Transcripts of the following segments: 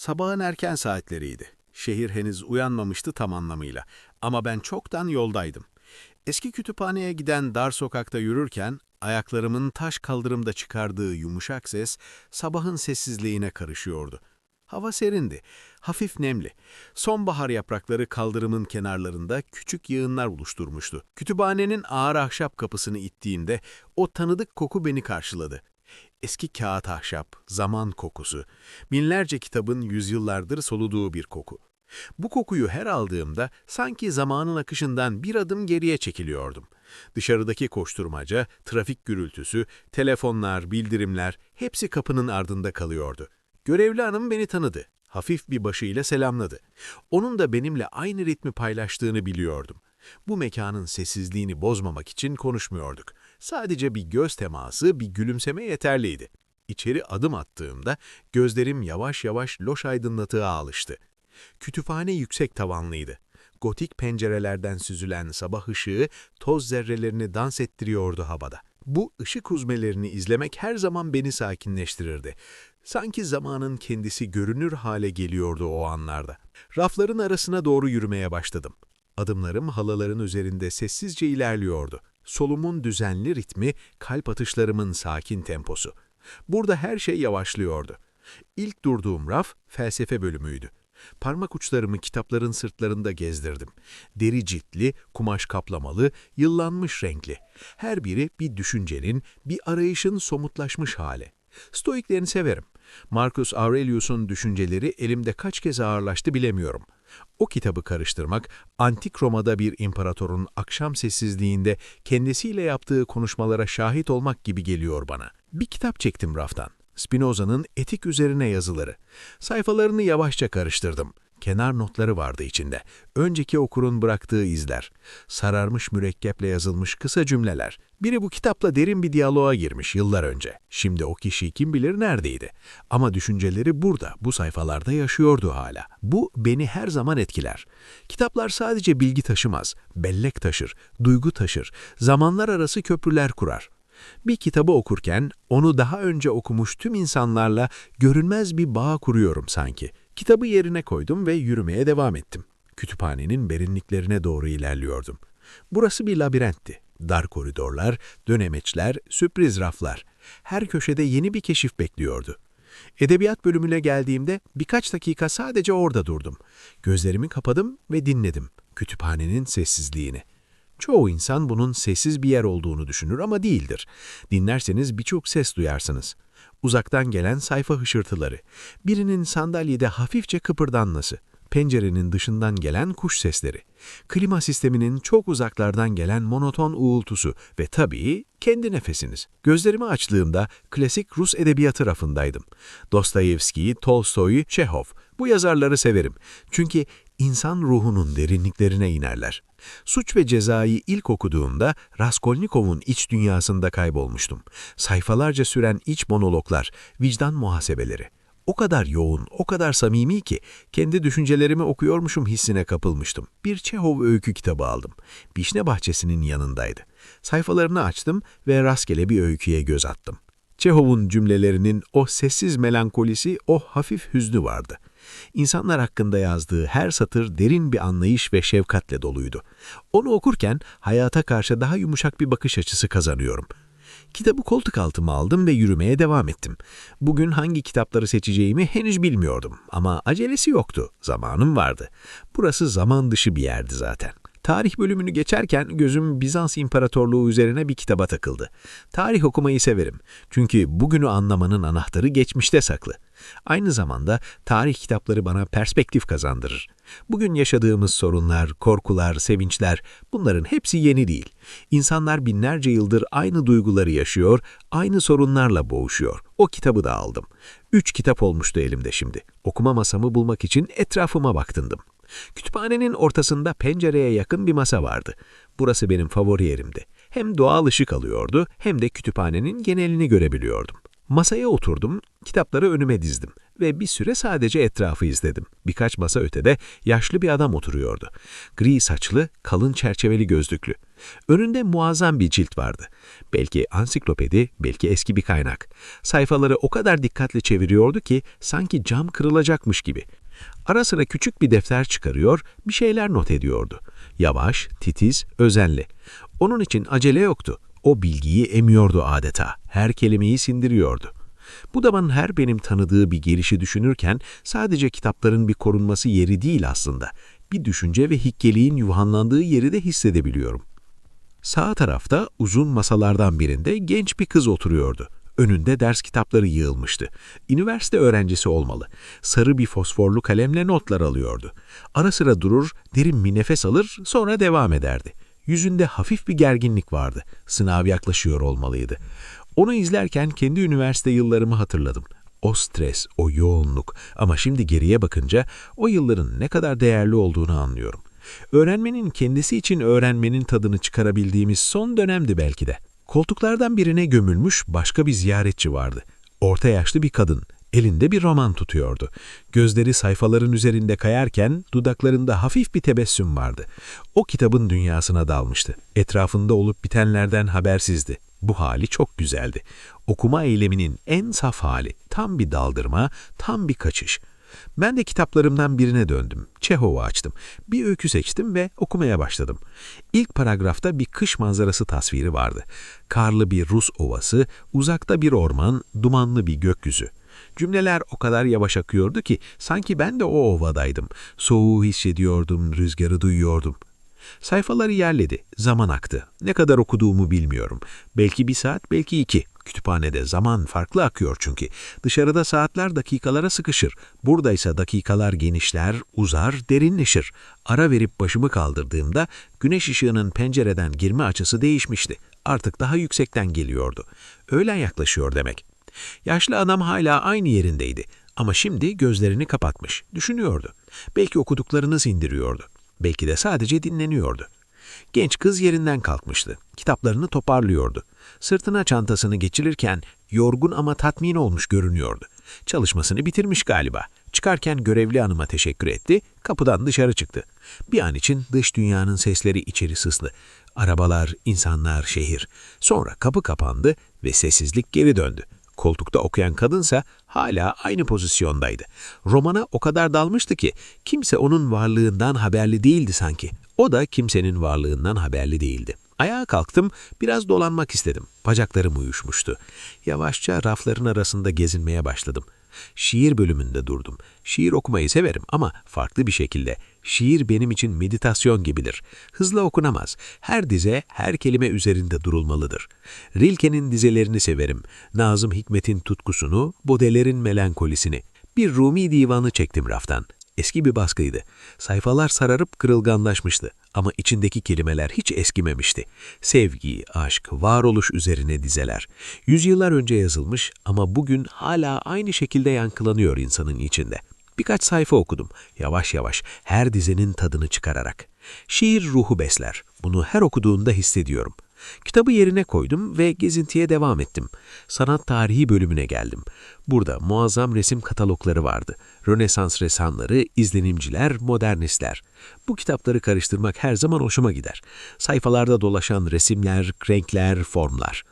Sabahın erken saatleriydi. Şehir henüz uyanmamıştı tam anlamıyla. Ama ben çoktan yoldaydım. Eski kütüphaneye giden dar sokakta yürürken ayaklarımın taş kaldırımda çıkardığı yumuşak ses sabahın sessizliğine karışıyordu. Hava serindi, hafif nemli. Sonbahar yaprakları kaldırımın kenarlarında küçük yığınlar oluşturmuştu. Kütüphanenin ağır ahşap kapısını ittiğimde o tanıdık koku beni karşıladı. Eski kağıt ahşap, zaman kokusu, binlerce kitabın yüzyıllardır soluduğu bir koku. Bu kokuyu her aldığımda sanki zamanın akışından bir adım geriye çekiliyordum. Dışarıdaki koşturmaca, trafik gürültüsü, telefonlar, bildirimler hepsi kapının ardında kalıyordu. Görevli hanım beni tanıdı. Hafif bir başıyla selamladı. Onun da benimle aynı ritmi paylaştığını biliyordum. Bu mekanın sessizliğini bozmamak için konuşmuyorduk. Sadece bir göz teması, bir gülümseme yeterliydi. İçeri adım attığımda gözlerim yavaş yavaş loş aydınlatığa alıştı. Kütüphane yüksek tavanlıydı. Gotik pencerelerden süzülen sabah ışığı toz zerrelerini dans ettiriyordu havada. Bu ışık uzmelerini izlemek her zaman beni sakinleştirirdi. Sanki zamanın kendisi görünür hale geliyordu o anlarda. Rafların arasına doğru yürümeye başladım. Adımlarım halıların üzerinde sessizce ilerliyordu. Solumun düzenli ritmi, kalp atışlarımın sakin temposu. Burada her şey yavaşlıyordu. İlk durduğum raf felsefe bölümüydü. Parmak uçlarımı kitapların sırtlarında gezdirdim. Deri ciltli, kumaş kaplamalı, yıllanmış renkli. Her biri bir düşüncenin, bir arayışın somutlaşmış hali. Stoiklerini severim. Marcus Aurelius'un düşünceleri elimde kaç kez ağırlaştı bilemiyorum. O kitabı karıştırmak, antik Roma'da bir imparatorun akşam sessizliğinde kendisiyle yaptığı konuşmalara şahit olmak gibi geliyor bana. Bir kitap çektim raftan. Spinoza'nın etik üzerine yazıları. Sayfalarını yavaşça karıştırdım. Kenar notları vardı içinde. Önceki okurun bıraktığı izler. Sararmış mürekkeple yazılmış kısa cümleler. Biri bu kitapla derin bir diyaloğa girmiş yıllar önce. Şimdi o kişi kim bilir neredeydi. Ama düşünceleri burada, bu sayfalarda yaşıyordu hala. Bu beni her zaman etkiler. Kitaplar sadece bilgi taşımaz, bellek taşır, duygu taşır, zamanlar arası köprüler kurar. Bir kitabı okurken onu daha önce okumuş tüm insanlarla görünmez bir bağ kuruyorum sanki. Kitabı yerine koydum ve yürümeye devam ettim. Kütüphanenin berinliklerine doğru ilerliyordum. Burası bir labirentti. Dar koridorlar, dönemeçler, sürpriz raflar. Her köşede yeni bir keşif bekliyordu. Edebiyat bölümüne geldiğimde birkaç dakika sadece orada durdum. Gözlerimi kapadım ve dinledim kütüphanenin sessizliğini. Çoğu insan bunun sessiz bir yer olduğunu düşünür ama değildir. Dinlerseniz birçok ses duyarsınız. Uzaktan gelen sayfa hışırtıları, birinin sandalyede hafifçe kıpırdanması, pencerenin dışından gelen kuş sesleri, klima sisteminin çok uzaklardan gelen monoton uğultusu ve tabii kendi nefesiniz. Gözlerimi açtığımda klasik Rus edebiyatı rafındaydım. Dostoyevski, Tolstoy, Çehov. Bu yazarları severim. Çünkü insan ruhunun derinliklerine inerler. Suç ve Ceza'yı ilk okuduğumda Raskolnikov'un iç dünyasında kaybolmuştum. Sayfalarca süren iç monologlar, vicdan muhasebeleri. O kadar yoğun, o kadar samimi ki kendi düşüncelerimi okuyormuşum hissine kapılmıştım. Bir Çehov öykü kitabı aldım. Bişne bahçesinin yanındaydı. Sayfalarını açtım ve rastgele bir öyküye göz attım. Çehov'un cümlelerinin o sessiz melankolisi, o hafif hüznü vardı. İnsanlar hakkında yazdığı her satır derin bir anlayış ve şefkatle doluydu. Onu okurken hayata karşı daha yumuşak bir bakış açısı kazanıyorum. Kitabı koltuk altıma aldım ve yürümeye devam ettim. Bugün hangi kitapları seçeceğimi henüz bilmiyordum ama acelesi yoktu, zamanım vardı. Burası zaman dışı bir yerdi zaten. Tarih bölümünü geçerken gözüm Bizans İmparatorluğu üzerine bir kitaba takıldı. Tarih okumayı severim. Çünkü bugünü anlamanın anahtarı geçmişte saklı. Aynı zamanda tarih kitapları bana perspektif kazandırır. Bugün yaşadığımız sorunlar, korkular, sevinçler bunların hepsi yeni değil. İnsanlar binlerce yıldır aynı duyguları yaşıyor, aynı sorunlarla boğuşuyor. O kitabı da aldım. Üç kitap olmuştu elimde şimdi. Okuma masamı bulmak için etrafıma baktındım. Kütüphanenin ortasında pencereye yakın bir masa vardı. Burası benim favori yerimdi. Hem doğal ışık alıyordu hem de kütüphanenin genelini görebiliyordum. Masaya oturdum, kitapları önüme dizdim ve bir süre sadece etrafı izledim. Birkaç masa ötede yaşlı bir adam oturuyordu. Gri saçlı, kalın çerçeveli gözlüklü. Önünde muazzam bir cilt vardı. Belki ansiklopedi, belki eski bir kaynak. Sayfaları o kadar dikkatli çeviriyordu ki sanki cam kırılacakmış gibi. Ara sıra küçük bir defter çıkarıyor, bir şeyler not ediyordu. Yavaş, titiz, özenli. Onun için acele yoktu. O bilgiyi emiyordu adeta. Her kelimeyi sindiriyordu. Bu damanın her benim tanıdığı bir gelişi düşünürken sadece kitapların bir korunması yeri değil aslında. Bir düşünce ve hikkeliğin yuhanlandığı yeri de hissedebiliyorum. Sağ tarafta uzun masalardan birinde genç bir kız oturuyordu. Önünde ders kitapları yığılmıştı. Üniversite öğrencisi olmalı. Sarı bir fosforlu kalemle notlar alıyordu. Ara sıra durur, derin bir nefes alır, sonra devam ederdi. Yüzünde hafif bir gerginlik vardı. Sınav yaklaşıyor olmalıydı. Onu izlerken kendi üniversite yıllarımı hatırladım. O stres, o yoğunluk ama şimdi geriye bakınca o yılların ne kadar değerli olduğunu anlıyorum. Öğrenmenin kendisi için öğrenmenin tadını çıkarabildiğimiz son dönemdi belki de. Koltuklardan birine gömülmüş başka bir ziyaretçi vardı. Orta yaşlı bir kadın, elinde bir roman tutuyordu. Gözleri sayfaların üzerinde kayarken dudaklarında hafif bir tebessüm vardı. O kitabın dünyasına dalmıştı. Etrafında olup bitenlerden habersizdi. Bu hali çok güzeldi. Okuma eyleminin en saf hali, tam bir daldırma, tam bir kaçış. Ben de kitaplarımdan birine döndüm. Çehov'u açtım. Bir öykü seçtim ve okumaya başladım. İlk paragrafta bir kış manzarası tasviri vardı. Karlı bir Rus ovası, uzakta bir orman, dumanlı bir gökyüzü. Cümleler o kadar yavaş akıyordu ki sanki ben de o ovadaydım. Soğuğu hissediyordum, rüzgarı duyuyordum. Sayfaları yerledi, zaman aktı. Ne kadar okuduğumu bilmiyorum. Belki bir saat, belki iki. Kütüphanede zaman farklı akıyor çünkü. Dışarıda saatler dakikalara sıkışır. Buradaysa dakikalar genişler, uzar, derinleşir. Ara verip başımı kaldırdığımda güneş ışığının pencereden girme açısı değişmişti. Artık daha yüksekten geliyordu. Öğlen yaklaşıyor demek. Yaşlı adam hala aynı yerindeydi. Ama şimdi gözlerini kapatmış, düşünüyordu. Belki okuduklarını sindiriyordu. Belki de sadece dinleniyordu. Genç kız yerinden kalkmıştı. Kitaplarını toparlıyordu. Sırtına çantasını geçirirken yorgun ama tatmin olmuş görünüyordu. Çalışmasını bitirmiş galiba. Çıkarken görevli hanıma teşekkür etti, kapıdan dışarı çıktı. Bir an için dış dünyanın sesleri içeri sızdı. Arabalar, insanlar, şehir. Sonra kapı kapandı ve sessizlik geri döndü. Koltukta okuyan kadınsa hala aynı pozisyondaydı. Romana o kadar dalmıştı ki kimse onun varlığından haberli değildi sanki. O da kimsenin varlığından haberli değildi. Ayağa kalktım, biraz dolanmak istedim. Bacaklarım uyuşmuştu. Yavaşça rafların arasında gezinmeye başladım. Şiir bölümünde durdum. Şiir okumayı severim ama farklı bir şekilde. Şiir benim için meditasyon gibidir. Hızlı okunamaz. Her dize, her kelime üzerinde durulmalıdır. Rilke'nin dizelerini severim. Nazım Hikmet'in tutkusunu, Baudelaire'in melankolisini. Bir Rumi divanı çektim raftan. Eski bir baskıydı. Sayfalar sararıp kırılganlaşmıştı ama içindeki kelimeler hiç eskimemişti. Sevgi, aşk, varoluş üzerine dizeler. Yüzyıllar önce yazılmış ama bugün hala aynı şekilde yankılanıyor insanın içinde. Birkaç sayfa okudum, yavaş yavaş, her dizenin tadını çıkararak. Şiir ruhu besler, bunu her okuduğunda hissediyorum. Kitabı yerine koydum ve gezintiye devam ettim. Sanat tarihi bölümüne geldim. Burada muazzam resim katalogları vardı. Rönesans ressamları, izlenimciler, modernistler. Bu kitapları karıştırmak her zaman hoşuma gider. Sayfalarda dolaşan resimler, renkler, formlar.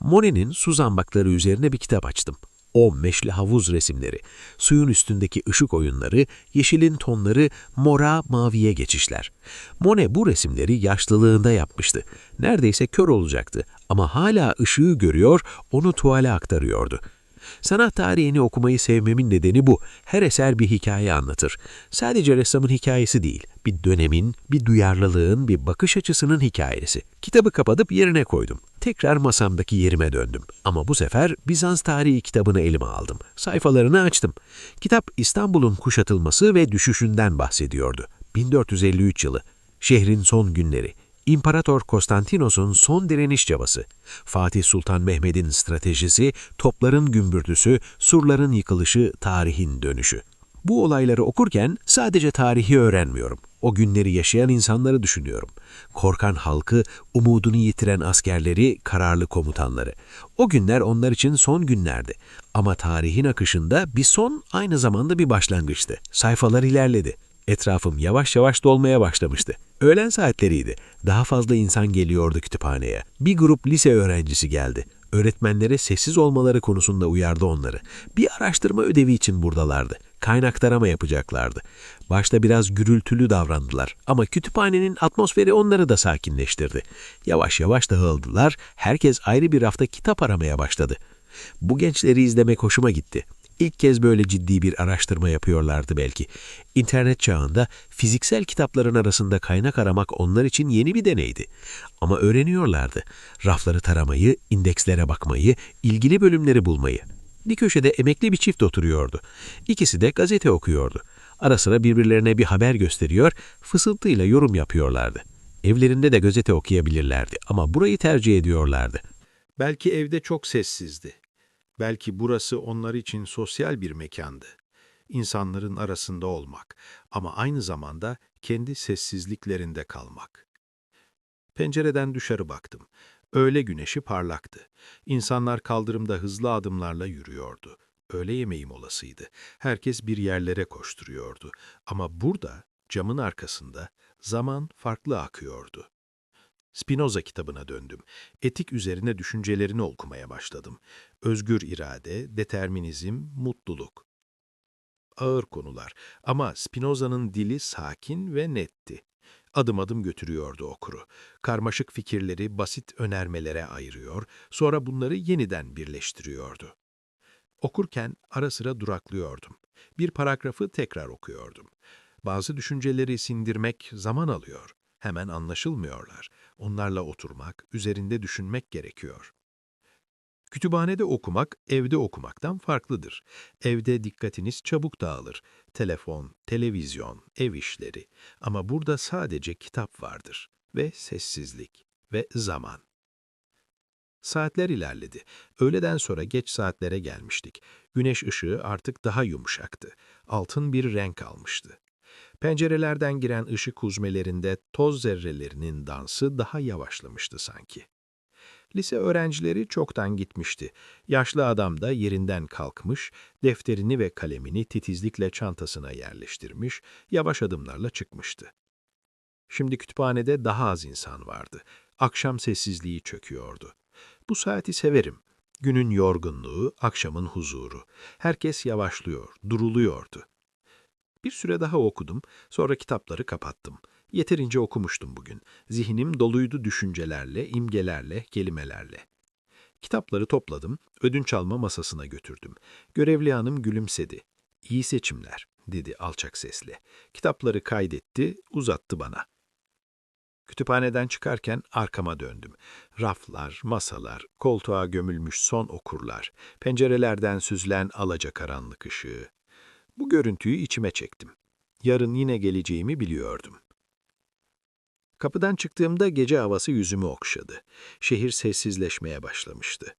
Monet'in su zambakları üzerine bir kitap açtım. O meşli havuz resimleri, suyun üstündeki ışık oyunları, yeşilin tonları, mora, maviye geçişler. Monet bu resimleri yaşlılığında yapmıştı. Neredeyse kör olacaktı ama hala ışığı görüyor, onu tuvale aktarıyordu. Sanat tarihini okumayı sevmemin nedeni bu. Her eser bir hikaye anlatır. Sadece ressamın hikayesi değil, bir dönemin, bir duyarlılığın, bir bakış açısının hikayesi. Kitabı kapatıp yerine koydum. Tekrar masamdaki yerime döndüm. Ama bu sefer Bizans tarihi kitabını elime aldım. Sayfalarını açtım. Kitap İstanbul'un kuşatılması ve düşüşünden bahsediyordu. 1453 yılı. Şehrin son günleri. İmparator Konstantinos'un son direniş çabası, Fatih Sultan Mehmet'in stratejisi, topların gümbürtüsü, surların yıkılışı, tarihin dönüşü. Bu olayları okurken sadece tarihi öğrenmiyorum. O günleri yaşayan insanları düşünüyorum. Korkan halkı, umudunu yitiren askerleri, kararlı komutanları. O günler onlar için son günlerdi. Ama tarihin akışında bir son aynı zamanda bir başlangıçtı. Sayfalar ilerledi. Etrafım yavaş yavaş dolmaya başlamıştı. Öğlen saatleriydi. Daha fazla insan geliyordu kütüphaneye. Bir grup lise öğrencisi geldi. Öğretmenlere sessiz olmaları konusunda uyardı onları. Bir araştırma ödevi için buradalardı. Kaynak tarama yapacaklardı. Başta biraz gürültülü davrandılar ama kütüphanenin atmosferi onları da sakinleştirdi. Yavaş yavaş dağıldılar, herkes ayrı bir rafta kitap aramaya başladı. Bu gençleri izlemek hoşuma gitti. İlk kez böyle ciddi bir araştırma yapıyorlardı belki. İnternet çağında fiziksel kitapların arasında kaynak aramak onlar için yeni bir deneydi. Ama öğreniyorlardı. Rafları taramayı, indekslere bakmayı, ilgili bölümleri bulmayı. Bir köşede emekli bir çift oturuyordu. İkisi de gazete okuyordu. Ara sıra birbirlerine bir haber gösteriyor, fısıltıyla yorum yapıyorlardı. Evlerinde de gazete okuyabilirlerdi ama burayı tercih ediyorlardı. Belki evde çok sessizdi. Belki burası onlar için sosyal bir mekandı. İnsanların arasında olmak ama aynı zamanda kendi sessizliklerinde kalmak. Pencereden dışarı baktım. Öğle güneşi parlaktı. İnsanlar kaldırımda hızlı adımlarla yürüyordu. Öğle yemeği molasıydı. Herkes bir yerlere koşturuyordu. Ama burada, camın arkasında, zaman farklı akıyordu. Spinoza kitabına döndüm. Etik üzerine düşüncelerini okumaya başladım. Özgür irade, determinizm, mutluluk. Ağır konular ama Spinoza'nın dili sakin ve netti. Adım adım götürüyordu okuru. Karmaşık fikirleri basit önermelere ayırıyor, sonra bunları yeniden birleştiriyordu. Okurken ara sıra duraklıyordum. Bir paragrafı tekrar okuyordum. Bazı düşünceleri sindirmek zaman alıyor. Hemen anlaşılmıyorlar. Onlarla oturmak, üzerinde düşünmek gerekiyor. Kütüphanede okumak, evde okumaktan farklıdır. Evde dikkatiniz çabuk dağılır. Telefon, televizyon, ev işleri. Ama burada sadece kitap vardır. Ve sessizlik. Ve zaman. Saatler ilerledi. Öğleden sonra geç saatlere gelmiştik. Güneş ışığı artık daha yumuşaktı. Altın bir renk almıştı. Pencerelerden giren ışık huzmelerinde toz zerrelerinin dansı daha yavaşlamıştı sanki. Lise öğrencileri çoktan gitmişti. Yaşlı adam da yerinden kalkmış, defterini ve kalemini titizlikle çantasına yerleştirmiş, yavaş adımlarla çıkmıştı. Şimdi kütüphanede daha az insan vardı. Akşam sessizliği çöküyordu. Bu saati severim. Günün yorgunluğu, akşamın huzuru. Herkes yavaşlıyor, duruluyordu. Bir süre daha okudum, sonra kitapları kapattım. Yeterince okumuştum bugün. Zihnim doluydu düşüncelerle, imgelerle, kelimelerle. Kitapları topladım, ödünç alma masasına götürdüm. Görevli hanım gülümsedi. İyi seçimler, dedi alçak sesle. Kitapları kaydetti, uzattı bana. Kütüphaneden çıkarken arkama döndüm. Raflar, masalar, koltuğa gömülmüş son okurlar, pencerelerden süzülen alacakaranlık ışığı. Bu görüntüyü içime çektim. Yarın yine geleceğimi biliyordum. Kapıdan çıktığımda gece havası yüzümü okşadı. Şehir sessizleşmeye başlamıştı.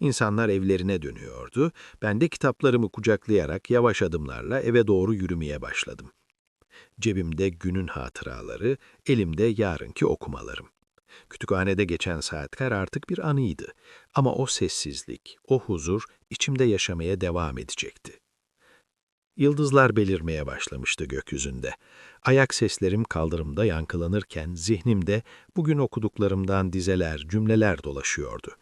İnsanlar evlerine dönüyordu. Ben de kitaplarımı kucaklayarak yavaş adımlarla eve doğru yürümeye başladım. Cebimde günün hatıraları, elimde yarınki okumalarım. Kütüphanede geçen saatler artık bir anıydı. Ama o sessizlik, o huzur içimde yaşamaya devam edecekti. Yıldızlar belirmeye başlamıştı gökyüzünde. Ayak seslerim kaldırımda yankılanırken zihnimde bugün okuduklarımdan dizeler, cümleler dolaşıyordu.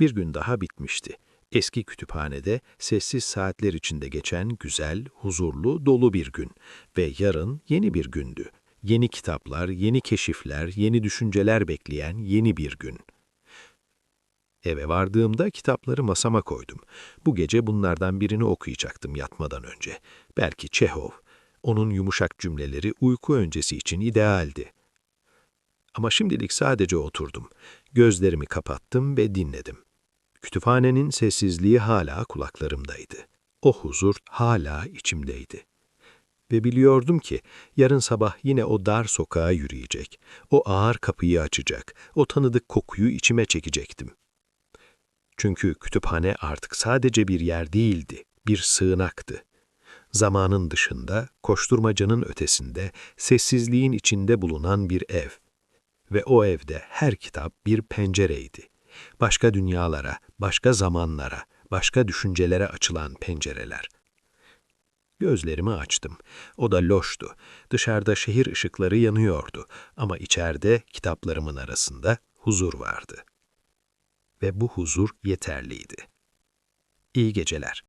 Bir gün daha bitmişti. Eski kütüphanede sessiz saatler içinde geçen güzel, huzurlu, dolu bir gün ve yarın yeni bir gündü. Yeni kitaplar, yeni keşifler, yeni düşünceler bekleyen yeni bir gün. Eve vardığımda kitapları masama koydum. Bu gece bunlardan birini okuyacaktım yatmadan önce. Belki Çehov. Onun yumuşak cümleleri uyku öncesi için idealdi. Ama şimdilik sadece oturdum. Gözlerimi kapattım ve dinledim. Kütüphanenin sessizliği hala kulaklarımdaydı. O huzur hala içimdeydi. Ve biliyordum ki yarın sabah yine o dar sokağa yürüyecek. O ağır kapıyı açacak. O tanıdık kokuyu içime çekecektim. Çünkü kütüphane artık sadece bir yer değildi, bir sığınaktı. Zamanın dışında, koşturmacanın ötesinde, sessizliğin içinde bulunan bir ev. Ve o evde her kitap bir pencereydi. Başka dünyalara, başka zamanlara, başka düşüncelere açılan pencereler. Gözlerimi açtım. O da loştu. Dışarıda şehir ışıkları yanıyordu ama içeride kitaplarımın arasında huzur vardı. Ve bu huzur yeterliydi. İyi geceler.